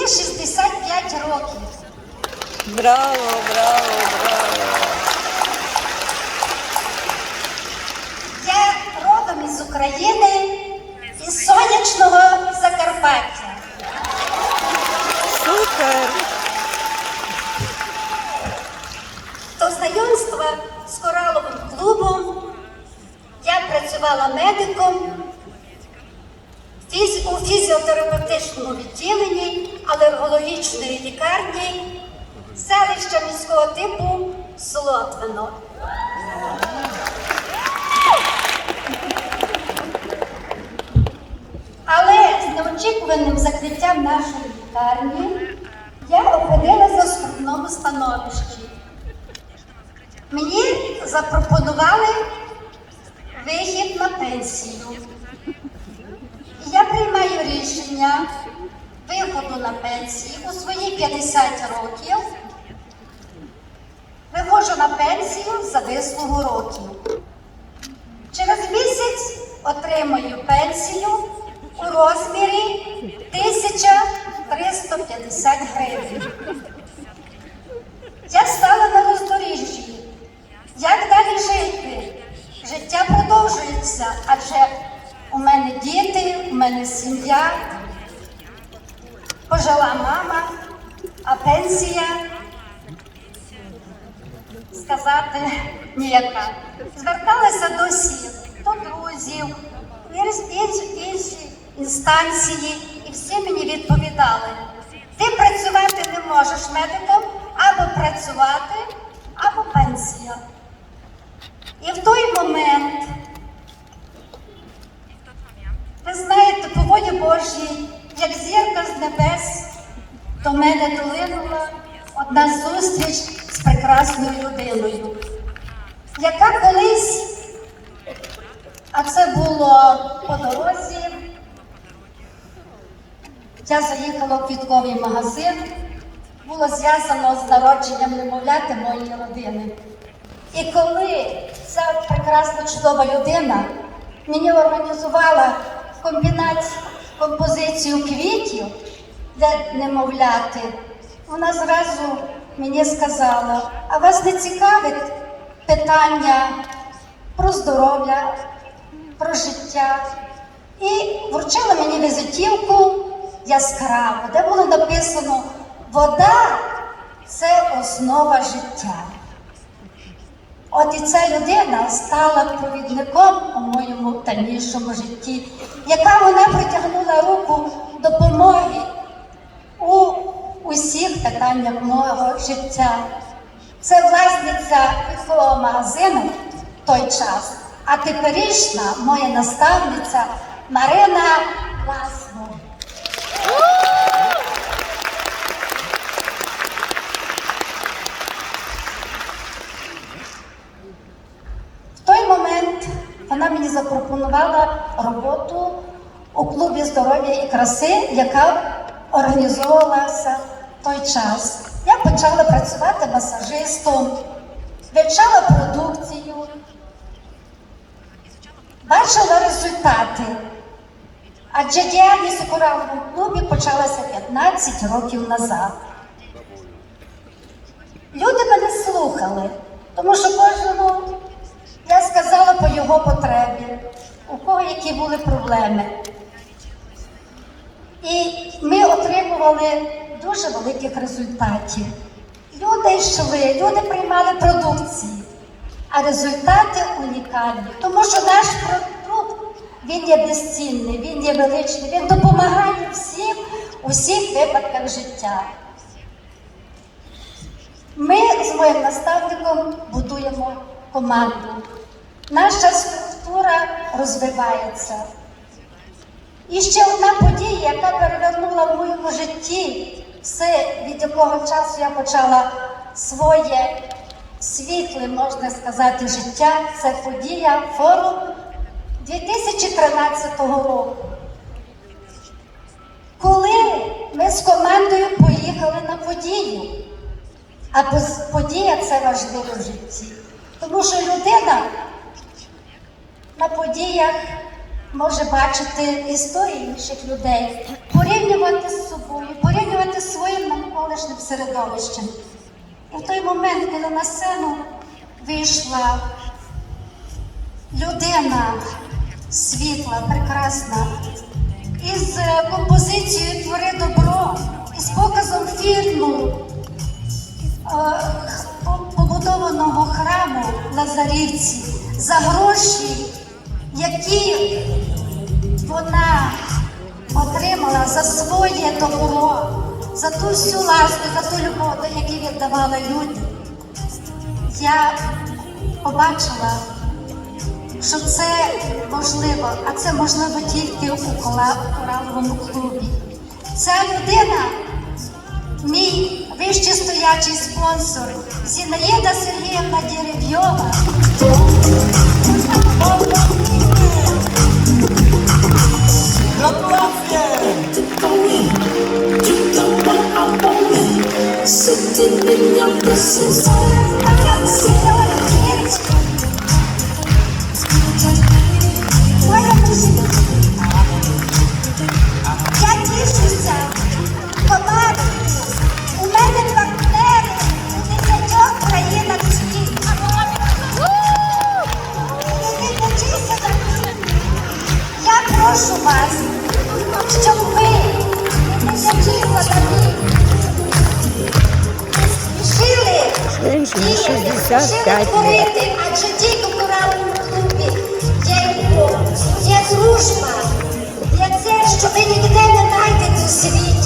Мені 65 років. Браво, браво, браво. Я родом із України, із сонячного Закарпаття. Супер. До знайомства з кораловим клубом я працювала медиком у фізіотерапевтичному відділенні алергологічної лікарні селища міського типу Солотвино. Але з неочікуваним закриттям нашої лікарні я опинилася в скрутному становищі. Мені запропонували вихід на пенсію. Приймаю рішення виходу на пенсію у свої 50 років. Виходжу на пенсію за вислугу років. Через місяць отримую пенсію у розмірі 1350 гривень. А пенсія сказати ніяка. Зверталася до всіх, до друзів, інші, інші інстанції, і всі мені відповідали: ти працювати не можеш медиком або працювати, або пенсія. І в той момент, ви знаєте, по волі Божій, як зірка з небес, до мене долинула одна зустріч з прекрасною людиною, яка колись, а це було по дорозі, я заїхала в квітковий магазин, було зв'язано з народженням немовляти моєї родини. І коли ця прекрасна чудова людина мені організувала комбінацію, композицію квітів для немовляти, вона зразу мені сказала, а вас не цікавить питання про здоров'я, про життя. І вручила мені візитівку яскраву, де було написано Вода це основа життя. От і ця людина стала провідником у моєму дальнішому житті, яка вона притягнула руку допомоги усіх питаннях мого життя. Це власниця квіткового магазину в той час, а теперішня моя наставниця Марина Ласно. В той момент вона мені запропонувала роботу у клубі здоров'я і краси, яка організовувалася той час. Я почала працювати масажистом, вивчала продукцію, бачила результати. Адже діяльність у кораловому клубі почалася 15 років назад. Люди мене слухали, тому що кожному я сказала по його потребі, у кого які були проблеми. І ми отримували дуже великих результатів. Люди йшли, люди приймали продукції, а результати унікальні, тому що наш продукт він є безцінний, він є величний, він допомагає всім у всіх випадках життя. Ми з моїм наставником будуємо команду. Наша структура розвивається. І ще одна подія, яка перевернула в моєму житті все, від якого часу я почала своє світле, можна сказати, життя, це подія форум 2013 року. Коли ми з командою поїхали на подію, а подія це важливо в житті. Тому що людина на подіях може бачити історії інших людей, порівнювати з собою, порівнювати з своїм навколишнім середовищем. І в той момент, коли на сцену вийшла людина світла, прекрасна, із е, композицією Твори добро, із показом фільму е, побудованого храму Лазарівці за гроші, які вона отримала за своє добро, за ту всю ласку, за ту любов, яку віддавала людям. Я побачила, що це можливо, а це можливо тільки у кораловому клубі. Ця людина мій вище стоячий спонсор Зінаїда Сергіївна Дерев'йова. Sitting in your I can't see Мені 65 років. Адже тільки в клубі є любов, є дружба, є це, що ви ніде не знайдете у світі.